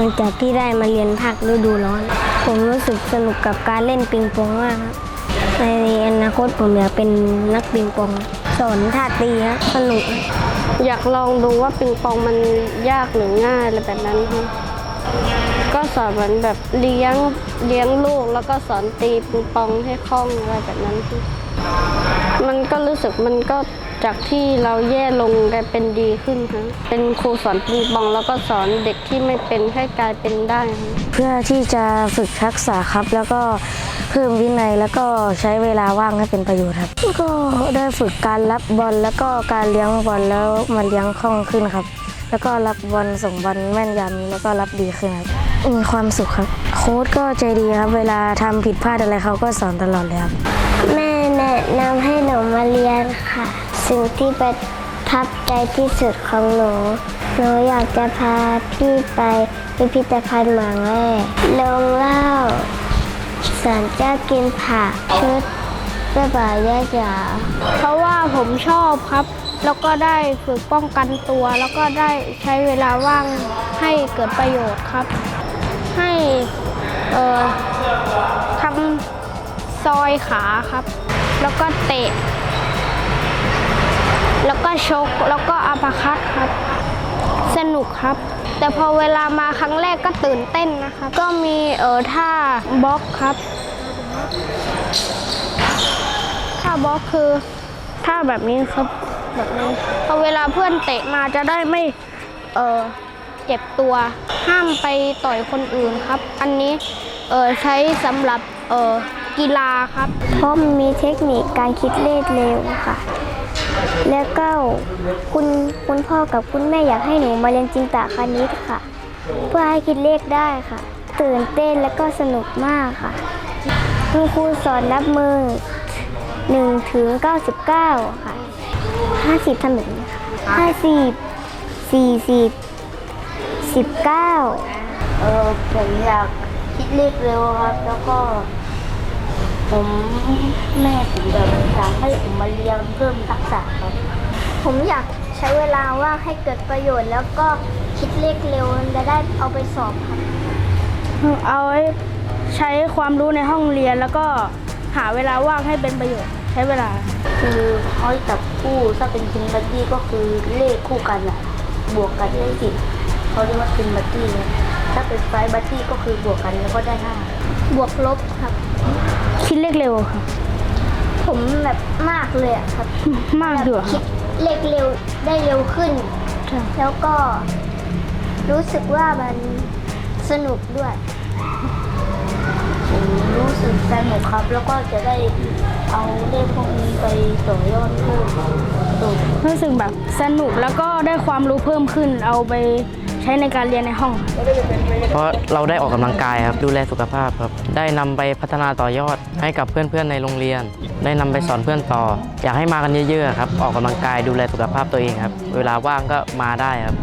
ลังจากที่ได้มาเรียนภาคฤดูร้อน ผมรู้สึกสนุกกับการเล่นปิงปองมากครับในอนาคตผมอยากเป็นนักปิงปองสอนท่าตีครับสนุก อยากลองดูว่าปิงปองมันยากหรือง่ายอะไรแบบนั้นครับก็สอนเหมือนแบบเลี้ยงเลี้ยงลูกแล้วก็สอนตีปิงปองให้คล่องอะไรแบบนั้นครับมันก็รู้สึกมันก็ จากที่เราแย่ลงกลายเป็นดีขึ้นครับเป็นครูสอนปิงปองแล้วก็สอนเด็กที่ไม่เป็นให้กลายเป็นได้ครับเพื่อที่จะฝึกทักษะครับ แล้วก็เพิ่มวินัยแล้วก็ใช้เวลาว่างให้เป็นประโยชน์ครับก็ได้ฝึกการรับบอลแล้วก็การเลี้ยงบอลแล้วมาเลี้ยงคล่องขึ้นครับ แล้วก็รับบอลส่งบอลแม่นยำแล้วก็รับดีขึ้นครับมีความสุขครับ โค้ชก็ใจดีครับ เวลาทำผิดพลาดอะไรเขาก็สอนตลอดเลยครับแม่แนะนำให้หนูมาเรียนค่ะ สิ่งที่ประทับใจที่สุดของหนู หนูอยากจะพาพี่ไปพิพิธภัณฑ์หมาแม่ลงเล่าสารเจ้ากินผักชุดเจ้าบ่าวย่าจ๋าเพราะว่าผมชอบครับ แล้วก็ได้ฝึกป้องกันตัว แล้วก็ได้ใช้เวลาว่างให้เกิดประโยชน์ครับ ให้เอ่อทำซอยขาครับ แล้วก็เตะ แล้วก็ชก แล้วก็อัปคัตครับ สนุกครับ แต่พอเวลามาครั้งแรกก็ตื่นเต้นนะครับก็มีเอ่อท่าบล็อกครับท่าบล็อกคือท่าแบบนี้ครับแบบนี้พอเวลาเพื่อนเตะมาจะได้ไม่เออเจ็บตัว ห้ามไปต่อยคนอื่นครับ อันนี้เออใช้สำหรับเออกีฬาครับ เพราะมันมีเทคนิคการคิดเลขเร็วค่ะ แล้วก็คุณคุณพ่อกับคุณแม่อยากให้หนูมาเรียนจินตคณิตค่ะ เพื่อให้คิดเลขได้ค่ะ ตื่นเต้นแล้วก็สนุกมากค่ะ คุณครูสอนนับมือ1ถึง99 ค่ะ 50ทำแบบนี้ค่ะ50 40 19 เออผมอยากคิดเลขเร็วครับ แล้วก็ ผมแม่ผมแบบอยากให้ผมมาเรียนเพิ่มทักษะครับ ผมอยากใช้เวลาว่างให้เกิดประโยชน์แล้วก็คิดเลขเร็วจะได้เอาไปสอบครับ เอาไว้ใช้ความรู้ในห้องเรียนแล้วก็หาเวลาว่างให้เป็นประโยชน์ใช้เวลา คือเขาจับคู่ถ้าเป็นคินบัตตี้ก็คือเลขคู่กันอะบวกกันได้สิบเขาเรียกว่าคินบัตตี้นะถ้าเป็นไฟบัตตี้ก็คือบวกกันแล้วก็ได้ห้าบวกลบครับ คิดเลขเร็วครับ ผมแบบมากเลยอะครับมากอยู่คิคดรับเลขเร็วได้เร็วขึ้น ใช่แล้วก็รู้สึกว่ามันสนุกด้วยผมรู้สึกสนุกครับ แล้วก็จะได้เอาเลขพวกนี้ไปต่อยอดเพิ่มสูงรู้สึกแบบสนุกแล้วก็ได้ความรู้เพิ่มขึ้น เอาไป ใช้ในการเรียนในห้อง เพราะเราได้ออกกำลังกายครับ ดูแลสุขภาพครับ ได้นำไปพัฒนาต่อยอดให้กับเพื่อนๆในโรงเรียน ได้นำไปสอนเพื่อนต่อ อยากให้มากันเยอะๆครับ ออกกำลังกายดูแลสุขภาพตัวเองครับ เวลาว่างก็มาได้ครับ